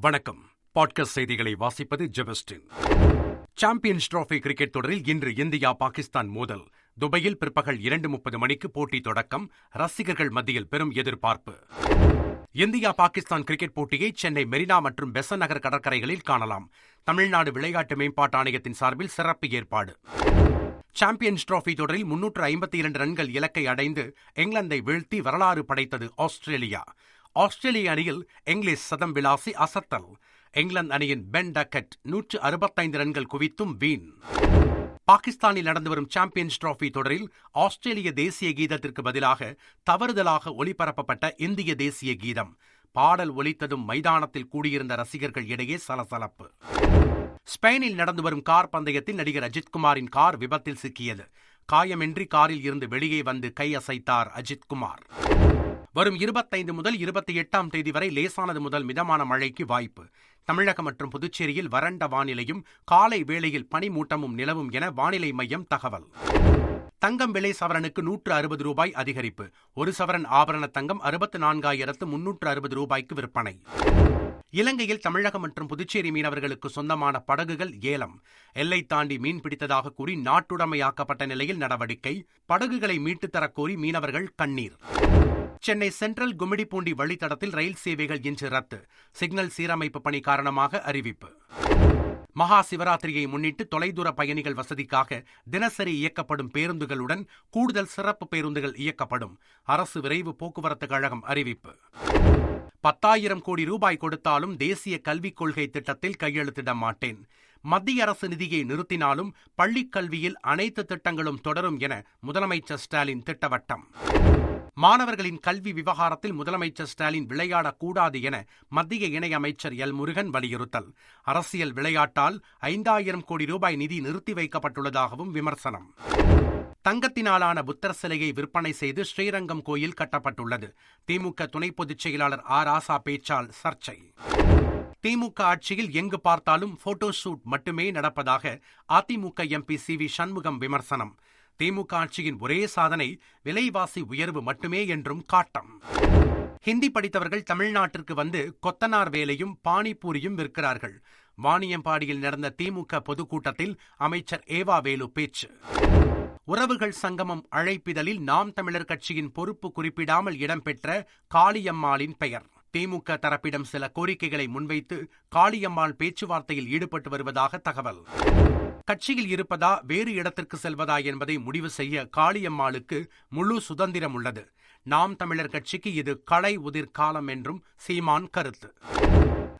வணக்கம். பாட்காஸ்ட் செய்திகளை வாசிப்பது ஜெபஸ்டின். சாம்பியன்ஸ் டிராபி கிரிக்கெட் தொடரில் இன்று இந்தியா பாகிஸ்தான் மோதல். துபாயில் பிற்பகல் இரண்டு முப்பது மணிக்கு போட்டி தொடக்கம். ரசிகர்கள் மத்தியில் பெரும் எதிர்பார்ப்பு. இந்தியா பாகிஸ்தான் கிரிக்கெட் போட்டியை சென்னை மெரினா மற்றும் பெசன் நகர் கடற்கரைகளில் காணலாம். தமிழ்நாடு விளையாட்டு மேம்பாட்டு ஆணையத்தின் சார்பில் சிறப்பு ஏற்பாடு. சாம்பியன்ஸ் டிராபி தொடரில் முன்னூற்று ஐம்பத்தி இரண்டு ரன்கள் இலக்கை அடைந்து இங்கிலாந்தை வீழ்த்தி வரலாறு படைத்தது ஆஸ்திரேலியா. ஆஸ்திரேலிய அணியில் இங்கிலீஷ் சதம் விலாசி அசத்தல். இங்கிலாந்து அணியின் பென் டக்கட் நூற்று அறுபத்தைந்து ரன்கள் குவித்தும் வீண். பாகிஸ்தானில் நடந்து வரும் சாம்பியன்ஸ் டிராபி தொடரில் ஆஸ்திரேலிய தேசிய கீதத்திற்கு பதிலாக தவறுதலாக ஒளிபரப்பப்பட்ட இந்திய தேசிய கீதம். பாடல் ஒலித்ததும் மைதானத்தில் கூடியிருந்த ரசிகர்கள் இடையே சலசலப்பு. ஸ்பெயினில் நடந்து வரும் கார் பந்தயத்தில் நடிகர் அஜித்குமாரின் கார் விபத்தில் சிக்கியது. காயமின்றி காரில் இருந்து வெளியே வந்து கையசைத்தார் அஜித்குமார் வரும் இருபத்தைந்து முதல் இருபத்தி எட்டாம் தேதி வரை லேசானது முதல் மிதமான மழைக்கு வாய்ப்பு. தமிழகம் மற்றும் புதுச்சேரியில் வறண்ட வானிலையும் காலை வேளையில் பனிமூட்டமும் நிலவும் என வானிலை மையம் தகவல். தங்கம் விலை சவரனுக்கு நூற்று அறுபது ரூபாய் அதிகரிப்பு. ஒரு சவரன் ஆபரண தங்கம் அறுபத்து நான்காயிரத்து முன்னூற்று அறுபது ரூபாய்க்கு விற்பனை. இலங்கையில் தமிழகம் மற்றும் புதுச்சேரி மீனவர்களுக்கு சொந்தமான படகுகள் ஏலம். எல்லை தாண்டி மீன் பிடித்ததாக கூறி நாட்டுடைமையாக்கப்பட்ட நிலையில் நடவடிக்கை. படகுகளை மீட்டுத் தரக் கோரி மீனவர்கள் கண்ணீர். சென்னை சென்ட்ரல் கும்மிடிப்பூண்டி வழித்தடத்தில் ரயில் சேவைகள் இன்று ரத்து. சிக்னல் சீரமைப்பு பணி காரணமாக அறிவிப்பு. மகா சிவராத்திரியை முன்னிட்டு தொலைதூர பயணிகள் வசதிக்காக தினசரி இயக்கப்படும் பேருந்துகளுடன் கூடுதல் சிறப்பு பேருந்துகள் இயக்கப்படும். அரசு விரைவு போக்குவரத்து கழகம் அறிவிப்பு. பத்தாயிரம் கோடி ரூபாய் கொடுத்தாலும் தேசிய கல்விக் கொள்கை திட்டத்தில் கையெழுத்திட மாட்டேன். மத்திய அரசு நிதியை நிறுத்தினாலும் பள்ளிக் கல்வியில் அனைத்து திட்டங்களும் தொடரும் என முதலமைச்சர் ஸ்டாலின் திட்டவட்டம். மாணவர்களின் கல்வி விவகாரத்தில் முதலமைச்சர் ஸ்டாலின் விளையாடக்கூடாது என மத்திய இணையமைச்சர் எல் முருகன் வலியுறுத்தல். அரசியல் விளையாட்டால் ஐந்தாயிரம் கோடி ரூபாய் நிதி நிறுத்தி வைக்கப்பட்டுள்ளதாகவும் விமர்சனம். தங்கத்தினாலான புத்தர் சிலையை விற்பனை செய்து ஸ்ரீரங்கம் கோயில் கட்டப்பட்டுள்ளது. திமுக துணை பொதுச் செயலாளர் ஆர். ஆசா பேச்சால் சர்ச்சை. திமுக ஆட்சியில் எங்கு பார்த்தாலும் போட்டோ ஷூட் மட்டுமே நடப்பதாக AIADMK MP C V Shanmugam விமர்சனம். திமுக ஆட்சியின் ஒரே சாதனை விலைவாசி உயர்வு மட்டுமே என்றும் காட்டம். ஹிந்தி படித்தவர்கள் தமிழ்நாட்டிற்கு வந்து கொத்தனார் வேலையும் பானிபூரியும் விற்கிறார்கள். வாணியம்பாடியில் நடந்த திமுக பொதுக்கூட்டத்தில் அமைச்சர் ஏவா வேலு பேச்சு. உறவுகள் சங்கமம் அழைப்பிதழில் நாம் தமிழர் கட்சியின் பொறுப்பு குறிப்பிடாமல் இடம்பெற்ற காளியம்மாளின் பெயர். திமுக தரப்பிடம் சில கோரிக்கைகளை முன்வைத்து காளியம்மாள் பேச்சுவார்த்தையில் ஈடுபட்டு வருவதாக தகவல். கட்சியில் இருப்பதா வேறு இடத்திற்கு செல்வதா என்பதை முடிவு செய்ய காளியம்மாளுக்கு முழு சுதந்திரம் உள்ளது. நாம் தமிழர் கட்சிக்கு இது களை உதிர் காலம் என்றும் சீமான் கருத்து.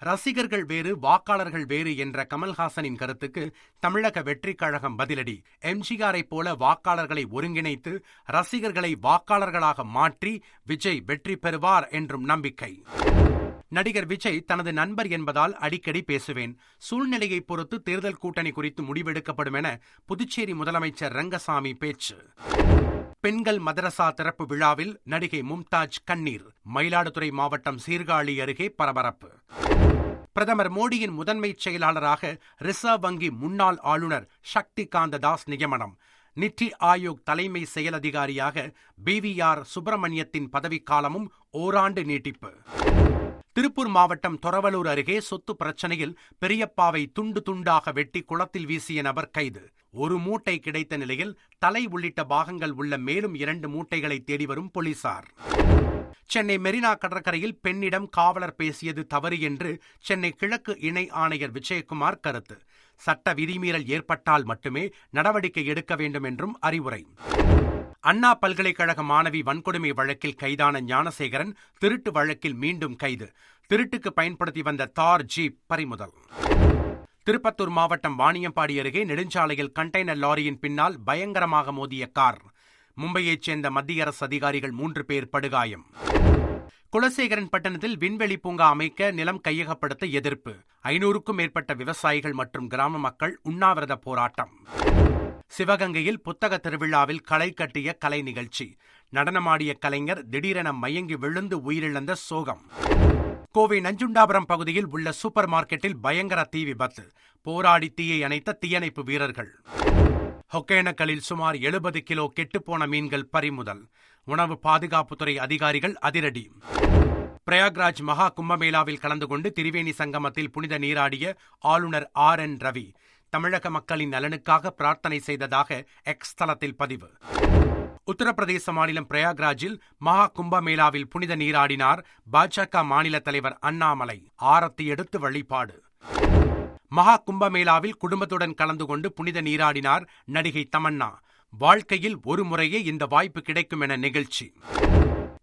ரசிகர்கள் வேறு வாக்காளர்கள் வேறு என்ற கமல்ஹாசனின் கருத்துக்கு தமிழக வெற்றிக் கழகம் பதிலடி. எம்ஜிஆரை போல வாக்காளர்களை ஒருங்கிணைத்து ரசிகர்களை வாக்காளர்களாக மாற்றி விஜய் வெற்றி பெறுவார் என்றும் நம்பிக்கை. நடிகர் விஜய் தனது நண்பர் என்பதால் அடிக்கடி பேசுவேன். சூழ்நிலையை பொறுத்து தேர்தல் கூட்டணி குறித்து முடிவெடுக்கப்படும் என புதுச்சேரி முதலமைச்சர் ரங்கசாமி பேச்சு. பெண்கள் மதரசா திறப்பு விழாவில் நடிகை மும்தாஜ் கண்ணீர் மயிலாடுதுறை மாவட்டம் சீர்காழி அருகே பரபரப்பு. பிரதமர் மோடியின் முதன்மைச் செயலாளராக ரிசர்வ் வங்கி முன்னாள் ஆளுநர் சக்தி காந்த தாஸ் நியமனம். நித்தி ஆயோக் தலைமை செயல் அதிகாரியாக பி வி ஆர் சுப்பிரமணியத்தின் பதவிக்காலமும் ஓராண்டு நீட்டிப்பு. திருப்பூர் மாவட்டம் தொரவலூர் அருகே சொத்து பிரச்சனையில் பெரியப்பாவை துண்டு துண்டாக வெட்டி குளத்தில் வீசிய நபர் கைது. ஒரு மூட்டை கிடைத்த நிலையில் தலை உள்ளிட்ட பாகங்கள் உள்ள மேலும் இரண்டு மூட்டைகளை தேடி வரும் போலீசார். சென்னை மெரினா கடற்கரையில் பெண்ணிடம் காவலர் பேசியது தவறு என்று சென்னை கிழக்கு இணை ஆணையர் விஜயகுமார் கருத்து. சட்ட விதிமீறல் ஏற்பட்டால் மட்டுமே நடவடிக்கை எடுக்க வேண்டும் என்றும் அறிவுரை. அண்ணா பல்கலைக்கழக மாணவி வன்கொடுமை வழக்கில் கைதான ஞானசேகரன் திருட்டு வழக்கில் மீண்டும் கைது. திருட்டுக்கு பயன்படுத்தி வந்த தார் ஜீப் பறிமுதல். திருப்பத்தூர் மாவட்டம் வாணியம்பாடி அருகே நெடுஞ்சாலையில் கண்டெய்னர் லாரியின் பின்னால் பயங்கரமாக மோதிய கார். மும்பையைச் சேர்ந்த மத்திய அரசு அதிகாரிகள் மூன்று பேர் படுகாயம். குலசேகரன் பட்டணத்தில் விண்வெளி பூங்கா அமைக்க நிலம் கையகப்படுத்த எதிர்ப்பு. ஐநூறுக்கும் மேற்பட்ட விவசாயிகள் மற்றும் கிராம மக்கள் உண்ணாவிரத போராட்டம். சிவகங்கையில் புத்தக திருவிழாவில் களை கட்டிய கலை நிகழ்ச்சி. நடனமாடிய கலைஞர் திடீரென மயங்கி விழுந்து உயிரிழந்த சோகம். கோவை நஞ்சுண்டாபுரம் பகுதியில் உள்ள சூப்பர் மார்க்கெட்டில் பயங்கர தீ விபத்து. போராடி தீயை அணைத்த தீயணைப்பு வீரர்கள். ஒகேனக்கலில் சுமார் எழுபது கிலோ கெட்டுப்போன மீன்கள் பறிமுதல். உணவு பாதுகாப்புத்துறை அதிகாரிகள் அதிரடி. பிரயாக்ராஜ் மகா கும்பமேளாவில் கலந்து கொண்டு திரிவேணி சங்கமத்தில் புனித நீராடிய ஆளுநர் ஆர் என் ரவி. தமிழக மக்களின் நலனுக்காக பிரார்த்தனை செய்ததாக எக்ஸ் தளத்தில் பதிவு. உத்தரப்பிரதேச மாநிலம் பிரயாக்ராஜில் மகா கும்பமேளாவில் புனித நீராடினார் பாஜக மாநில தலைவர் அண்ணாமலை. ஆரத்தி எடுத்து வழிபாடு. மகா கும்பமேளாவில் குடும்பத்துடன் கலந்து கொண்டு புனித நீராடினார் நடிகை தமன்னா. வாழ்க்கையில் ஒரு முறையே இந்த வாய்ப்பு கிடைக்கும் என நிகழ்ச்சி.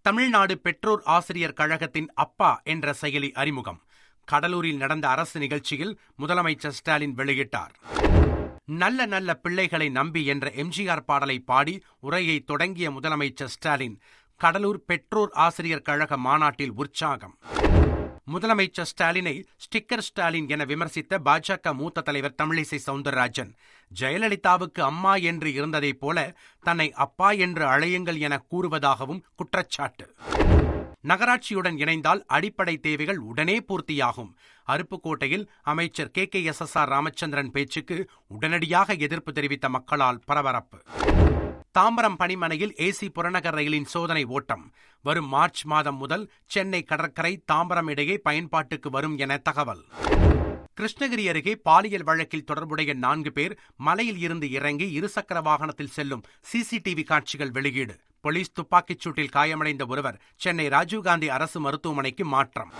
தமிழ்நாடு பெற்றோர் ஆசிரியர் கழகத்தின் அப்பா என்ற செயலி அறிமுகம். கடலூரில் நடந்த அரசு நிகழ்ச்சியில் முதலமைச்சர் ஸ்டாலின் வெளியிட்டார். நல்ல நல்ல பிள்ளைகளை நம்பி என்ற எம்ஜிஆர் பாடலை பாடி உரையை தொடங்கிய முதலமைச்சர் ஸ்டாலின் கடலூர் பெற்றோர் ஆசிரியர் கழக மாநாட்டில் உற்சாகம். முதலமைச்சர் ஸ்டாலினை ஸ்டிக்கர் ஸ்டாலின் என விமர்சித்த பாஜக மூத்த தலைவர் தமிழிசை சவுந்தரராஜன் ஜெயலலிதாவுக்கு அம்மா என்று இருந்ததைப் போல தன்னை அப்பா என்று அழையுங்கள் என கூறுவதாகவும் குற்றச்சாட்டு. நகராட்சியுடன் இணைந்தால் அடிப்படை தேவைகள் உடனே பூர்த்தியாகும். அருப்புக்கோட்டையில் அமைச்சர் K. K. S. S. R. Ramachandran பேச்சுக்கு உடனடியாக எதிர்ப்பு தெரிவித்த மக்களால் பரபரப்பு. தாம்பரம் பணிமனையில் ஏசி புறநகர் ரயிலின் சோதனை ஓட்டம். வரும் மார்ச் மாதம் முதல் சென்னை கடற்கரை தாம்பரம் இடையே பயன்பாட்டுக்கு வரும் என தகவல். கிருஷ்ணகிரி அருகே பாலியல் வழக்கில் தொடர்புடைய நான்கு பேர் மலையில் இருந்து இறங்கி இருசக்கர வாகனத்தில் செல்லும் சிசிடிவி காட்சிகள் வெளியீடு. போலீஸ் துப்பாக்கிச் சூட்டில் காயமடைந்த ஒருவர் சென்னை ராஜீவ்காந்தி அரசு மருத்துவமனைக்கு மாற்றம்.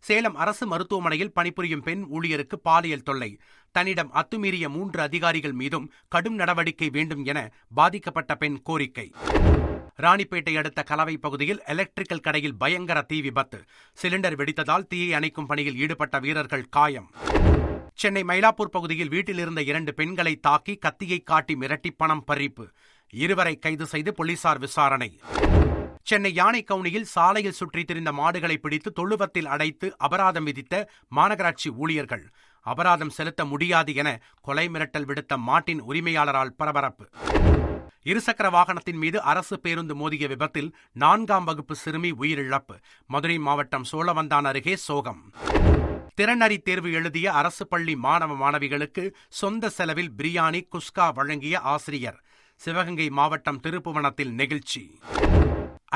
சேலம் அரசு மருத்துவமனையில் பணிபுரியும் பெண் ஊழியருக்கு பாலியல் தொல்லை. தன்னிடம் அத்துமீறிய மூன்று அதிகாரிகள் மீதும் கடும் நடவடிக்கை வேண்டும் என பாதிக்கப்பட்ட பெண் கோரிக்கை. ராணிப்பேட்டை அடுத்த கலவை பகுதியில் எலக்ட்ரிக்கல் கடையில் பயங்கர தீ விபத்து. சிலிண்டர் வெடித்ததால் தீயை அணைக்கும் பணியில் ஈடுபட்ட வீரர்கள் காயம். சென்னை மயிலாப்பூர் பகுதியில் வீட்டில் இருந்த இரண்டு பெண்களை தாக்கி கத்தியை காட்டி மிரட்டி பணம் பறிப்பு. இருவரை கைது செய்து போலீசார் விசாரணை. சென்னை யானை கவுனியில் சாலையில் சுற்றித் திரிந்த மாடுகளை பிடித்து தொழுவத்தில் அடைத்து அபராதம் விதித்த மாநகராட்சி ஊழியர்கள். அபராதம் செலுத்த முடியாது என கொலை மிரட்டல் விடுத்த மாட்டின் உரிமையாளரால் பரபரப்பு. இருசக்கர வாகனத்தின் மீது அரசு பேருந்து மோதிய விபத்தில் நான்காம் வகுப்பு சிறுமி உயிரிழப்பு. மதுரை மாவட்டம் சோழவந்தான் அருகே சோகம். திறனறி தேர்வு எழுதிய அரசு பள்ளி மாணவ மாணவிகளுக்கு சொந்த செலவில் பிரியாணி குஸ்கா வழங்கிய ஆசிரியர். சிவகங்கை மாவட்டம் திருப்புவனத்தில் நெகிழ்ச்சி.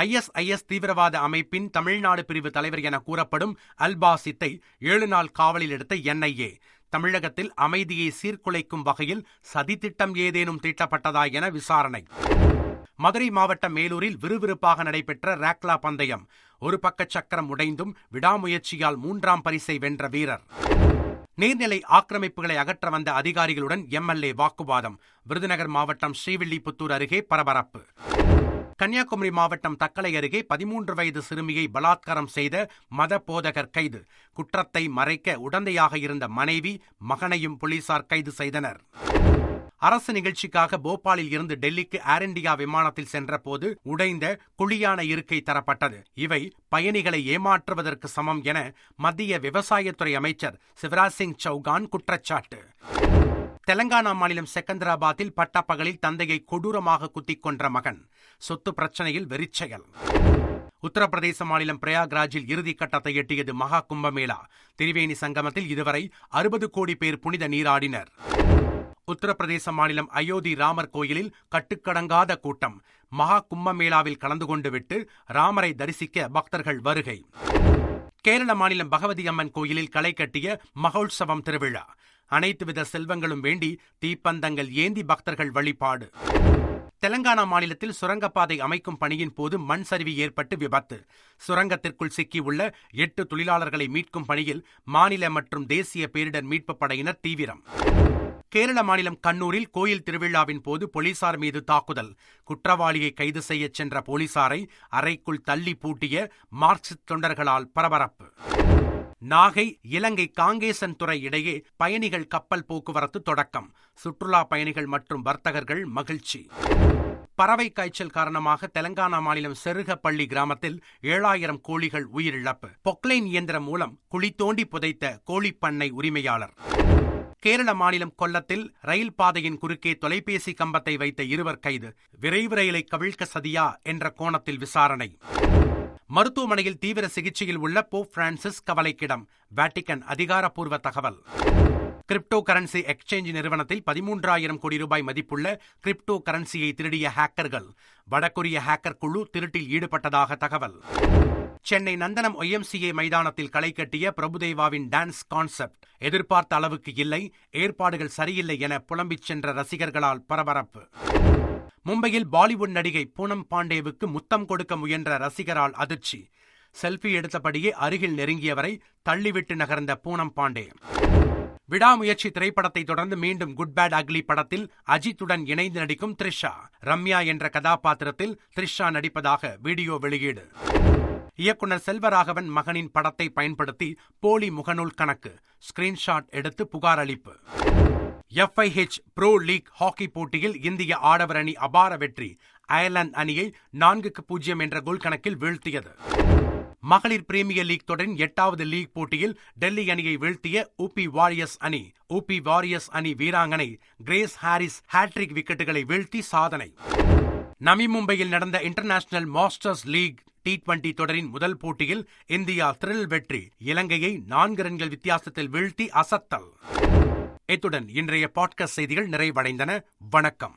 ஐஎஸ்ஐஎஸ் தீவிரவாத அமைப்பின் தமிழ்நாடு பிரிவு தலைவர் என கூறப்படும் அல்பாசித்தை ஏழு நாள் காவலில் எடுத்த என்ஐஏ தமிழகத்தில் அமைதியை சீர்குலைக்கும் வகையில் சதித்திட்டம் ஏதேனும் தீட்டப்பட்டதா என விசாரணை. மதுரை மாவட்டம் மேலூரில் விறுவிறுப்பாக நடைபெற்ற ரேக்லா பந்தயம். ஒரு பக்க சக்கரம் உடைந்தும் விடாமுயற்சியால் மூன்றாம் பரிசை வென்ற வீரர். நீர்நிலை ஆக்கிரமிப்புகளை அகற்ற வந்த அதிகாரிகளுடன் எம்எல்ஏ வாக்குவாதம். விருதுநகர் மாவட்டம் ஸ்ரீவில்லிபுத்தூர் அருகே பரபரப்பு. கன்னியாகுமரி மாவட்டம் தக்கலை அருகே பதிமூன்று வயது சிறுமியை பலாத்காரம் செய்த மத போதகர் கைது. குற்றத்தை மறைக்க உடந்தையாக இருந்த மனைவி மகனையும் போலீசார் கைது செய்தனர். அரசு நிகழ்ச்சிக்காக போபாலில் இருந்து டெல்லிக்கு ஏர் இண்டியா விமானத்தில் சென்றபோது உடைந்த குழியான இருக்கை தரப்பட்டது. இவை பயணிகளை ஏமாற்றுவதற்கு சமம் என மத்திய விவசாயத்துறை அமைச்சர் சிவராஜ் சிங் சௌகான் குற்றச்சாட்டு. தெலங்கானா மாநிலம் செகந்தராபாத்தில் பட்டப்பகலில் தந்தையை கொடூரமாக குத்திக் கொன்ற மகன். சொத்து பிரச்சனையில் வெறிச்செயல். உத்தரப்பிரதேச மாநிலம் பிரயாக்ராஜில் இறுதிக் கட்டத்தை எட்டியது மகா கும்பமேளா திரிவேணி சங்கமத்தில் இதுவரை அறுபது கோடி பேர் புனித நீராடினர். உத்தரப்பிரதேச மாநிலம் அயோத்தி ராமர் கோயிலில் கட்டுக்கடங்காத கூட்டம். மகா கும்பமேளாவில் கலந்து கொண்டு விட்டு ராமரை தரிசிக்க பக்தர்கள் வருகை. கேரள மாநிலம் பகவதி அம்மன் கோயிலில் களை கட்டிய மகோத்சவம் திருவிழா. அனைத்து வித செல்வங்களும் வேண்டி தீப்பந்தங்கள் ஏந்தி பக்தர்கள் வழிபாடு. தெலங்கானா மாநிலத்தில் சுரங்கப்பாதை அமைக்கும் பணியின் போது மண் சரிவு ஏற்பட்டு விபத்து. சுரங்கத்திற்குள் சிக்கியுள்ள எட்டு தொழிலாளர்களை மீட்கும் பணியில் மாநில மற்றும் தேசிய பேரிடர் மீட்புப் படையினர் தீவிரம். கேரள மாநிலம் கண்ணூரில் கோயில் திருவிழாவின் போது போலீசார் மீது தாக்குதல். குற்றவாளியை கைது செய்யச் சென்ற போலீசாரை அறைக்குள் தள்ளி பூட்டிய மார்க்சிஸ்ட் தொண்டர்களால் பரபரப்பு. நாகை இலங்கை காங்கேசன் துறை இடையே பயணிகள் கப்பல் போக்குவரத்து தொடக்கம். சுற்றுலா பயணிகள் மற்றும் வர்த்தகர்கள் மகிழ்ச்சி. பறவை காய்ச்சல் காரணமாக தெலங்கானா மாநிலம் செருகப்பள்ளி கிராமத்தில் ஏழாயிரம் கோழிகள் உயிரிழப்பு. பொக்லைன் இயந்திரம் மூலம் குழி தோண்டி புதைத்த கோழிப்பண்ணை உரிமையாளர். கேரள மாநிலம் கொல்லத்தில் ரயில் பாதையின் குறுக்கே தொலைபேசி கம்பத்தை வைத்த இருவர் கைது. விரைவு ரயிலை கவிழ்க்க சதியா என்ற கோணத்தில் விசாரணை. மருத்துவமனையில் தீவிர சிகிச்சையில் உள்ள போப் பிரான்சிஸ் கவலைக்கிடம். வேட்டிக்கன் அதிகாரப்பூர்வ தகவல். கிரிப்டோ கரன்சி எக்ஸ்சேஞ்ச் நிறுவனத்தில் பதிமூன்றாயிரம் கோடி ரூபாய் மதிப்புள்ள கிரிப்டோ கரன்சியை திருடிய ஹேக்கர்கள். வடகொரிய ஹேக்கர் குழு திருட்டில் ஈடுபட்டதாக தகவல். சென்னை நந்தனம் ஒய்எம்சிஏ மைதானத்தில் களை கட்டிய பிரபுதேவாவின் டான்ஸ் கான்செப்ட் எதிர்பார்த்த அளவுக்கு இல்லை ஏற்பாடுகள் சரியில்லை என புலம்பிச் சென்ற ரசிகர்களால் பரபரப்பு. மும்பையில் பாலிவுட் நடிகை பூனம் பாண்டேவுக்கு முத்தம் கொடுக்க முயன்ற ரசிகரால் அதிர்ச்சி. செல்ஃபி எடுத்தபடியே அருகில் நெருங்கியவரை தள்ளிவிட்டு நகர்ந்த பூனம் பாண்டே. விடாமுயற்சி திரைப்படத்தை தொடர்ந்து மீண்டும் குட் பேட் அக்லி படத்தில் அஜித்துடன் இணைந்து நடிக்கும் த்ரிஷா. ரம்யா என்ற கதாபாத்திரத்தில் த்ரிஷா நடிப்பதாக வீடியோ வெளியீடு. இயக்குனர் செல்வராகவன் மகனின் படத்தை பயன்படுத்தி போலி முகநூல் கணக்கு ஸ்கிரீன்ஷாட் எடுத்து புகார் அளிப்பு. எஃப்ஐஹெச் ப்ரோ லீக் ஹாக்கி போட்டியில் இந்திய ஆடவர் அணி அபார வெற்றி அயர்லாந்து அணியை நான்குக்கு பூஜ்ஜியம் என்ற கோல் கணக்கில் வீழ்த்தியது. மகளிர் பிரீமியர் லீக் தொடரின் எட்டாவது லீக் போட்டியில் டெல்லி அணியை வீழ்த்திய உபி வாரியர்ஸ் அணி உபி வாரியர்ஸ் அணி வீராங்கனை கிரேஸ் ஹாரிஸ் ஹேட்ரிக் விக்கெட்டுகளை வீழ்த்தி சாதனை. நவி மும்பையில் நடந்த international masters league T twenty தொடரின் முதல் போட்டியில் இந்தியா த்ரில் வெற்றி இலங்கையை நான்கு ரன்கள் வித்தியாசத்தில் வீழ்த்தி அசத்தல். இத்துடன் இன்றைய பாட்காஸ்ட் செய்திகள் நிறைவடைந்தன. வணக்கம்.